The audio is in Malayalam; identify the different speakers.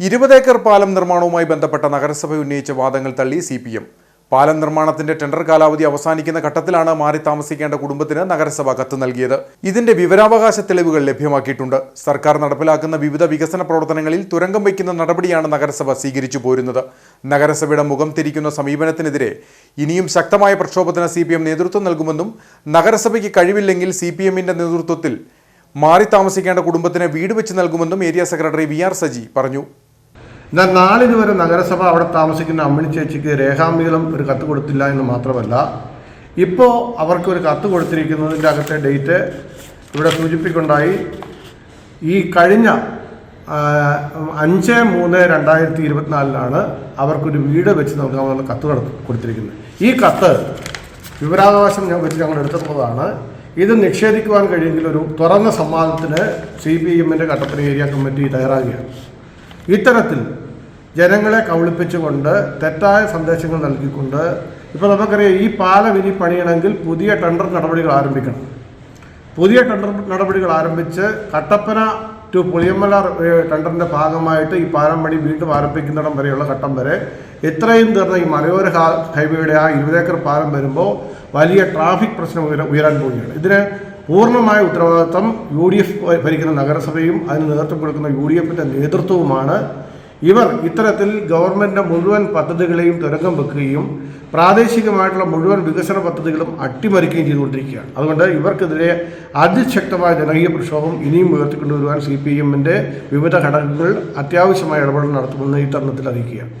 Speaker 1: ഇരുപത് ഏക്കർ പാലം നിർമ്മാണവുമായി ബന്ധപ്പെട്ട നഗരസഭ ഉന്നയിച്ച വാദങ്ങൾ തള്ളി സി പി എം പാലം നിർമ്മാണത്തിന്റെ ടെൻഡർ കാലാവധി അവസാനിക്കുന്ന ഘട്ടത്തിലാണ് മാറി താമസിക്കേണ്ട കുടുംബത്തിന് നഗരസഭ കത്ത് നൽകിയത്. ഇതിന്റെ വിവരാവകാശ തെളിവുകൾ ലഭ്യമാക്കിയിട്ടുണ്ട്. സർക്കാർ നടപ്പിലാക്കുന്ന വിവിധ വികസന പ്രവർത്തനങ്ങളിൽ തുരങ്കം വയ്ക്കുന്ന നടപടിയാണ് നഗരസഭ സ്വീകരിച്ചു പോരുന്നത്. നഗരസഭയുടെ മുഖം തിരിക്കുന്ന സമീപനത്തിനെതിരെ ഇനിയും ശക്തമായ പ്രക്ഷോഭത്തിന് സി നേതൃത്വം നൽകുമെന്നും നഗരസഭയ്ക്ക് കഴിവില്ലെങ്കിൽ സി പി നേതൃത്വത്തിൽ മാറി താമസിക്കേണ്ട കുടുംബത്തിന് വീട് വെച്ച് നൽകുമെന്നും area secretary V R Saji പറഞ്ഞു.
Speaker 2: എന്നാൽ നാളിന് വരെ നഗരസഭ അവിടെ താമസിക്കുന്ന അമ്മിണി ചേച്ചിക്ക് രേഖാമൂലം ഒരു കത്ത് കൊടുത്തില്ല എന്ന് മാത്രമല്ല ഇപ്പോൾ അവർക്ക് ഒരു കത്ത് കൊടുത്തിരിക്കുന്നതിന്റെ അകത്തെ ഡേറ്റ് ഇവിടെ സൂചിപ്പിക്കുണ്ടായി ഈ കഴിഞ്ഞ അഞ്ച് മൂന്ന് രണ്ടായിരത്തി ഇരുപത്തിനാലിലാണ് അവർക്കൊരു വീട് വെച്ച് നൽകാമെന്നുള്ള കത്ത് കൊടു- കൊടുത്തിരിക്കുന്നത്. ഈ കത്ത് വിവരാവകാശം ഞാൻ വെച്ച് ഞങ്ങൾ എടുത്തിട്ടുള്ളതാണ്. ഇത് നിഷേധിക്കുവാൻ കഴിയുമെങ്കിൽ ഒരു തുറന്ന സംവാദത്തിന് സി പി എമ്മിന്റെ കട്ടപ്പന ഏരിയ കമ്മിറ്റി തയ്യാറാകുകയാണ്. ഇത്തരത്തിൽ ജനങ്ങളെ കവളിപ്പിച്ചുകൊണ്ട് തെറ്റായ സന്ദേശങ്ങൾ നൽകിക്കൊണ്ട് ഇപ്പോൾ നമുക്കറിയാം ഈ പാലം ഇനി പണിയണമെങ്കിൽ പുതിയ ടെൻഡർ നടപടികൾ ആരംഭിക്കണം. പുതിയ ടെൻഡർ നടപടികൾ ആരംഭിച്ച് കട്ടപ്പന ടു പുളിയമ്മല ടെൻഡറിന്റെ ഭാഗമായിട്ട് ഈ പാലം പണി വീണ്ടും ആരംഭിക്കുന്നിടം വരെയുള്ള ഘട്ടം വരെ എത്രയും തീർന്ന ഈ മലയോര ഹൈവേയുടെ ആ ഇരുപതേക്കർ പാലം വരുമ്പോൾ വലിയ ട്രാഫിക് പ്രശ്നം ഉയരാൻ പോവുകയാണ്. ഇതിന് പൂർണമായ ഉത്തരവാദിത്വം യു ഡി എഫ് ഭരിക്കുന്ന നഗരസഭയും അതിന് നേതൃത്വം കൊടുക്കുന്ന യു ഡി എഫിന്റെ നേതൃത്വവുമാണ്. ഇവർ ഇത്തരത്തിൽ ഗവൺമെന്റിന്റെ മുഴുവൻ പദ്ധതികളെയും തുരങ്കം വെക്കുകയും പ്രാദേശികമായിട്ടുള്ള മുഴുവൻ വികസന പദ്ധതികളും അട്ടിമറിക്കുകയും ചെയ്തുകൊണ്ടിരിക്കുകയാണ്. അതുകൊണ്ട് ഇവർക്കെതിരെ അതിശക്തമായ ജനകീയ പ്രക്ഷോഭം ഇനിയും ഉയർത്തിക്കൊണ്ടുവരുവാൻ സി പി എമ്മിന്റെ വിവിധ ഘടകങ്ങൾ അത്യാവശ്യമായ ഇടപെടൽ നടത്തുമെന്ന് ഈ തരണത്തിൽ അറിയിക്കുകയാണ്.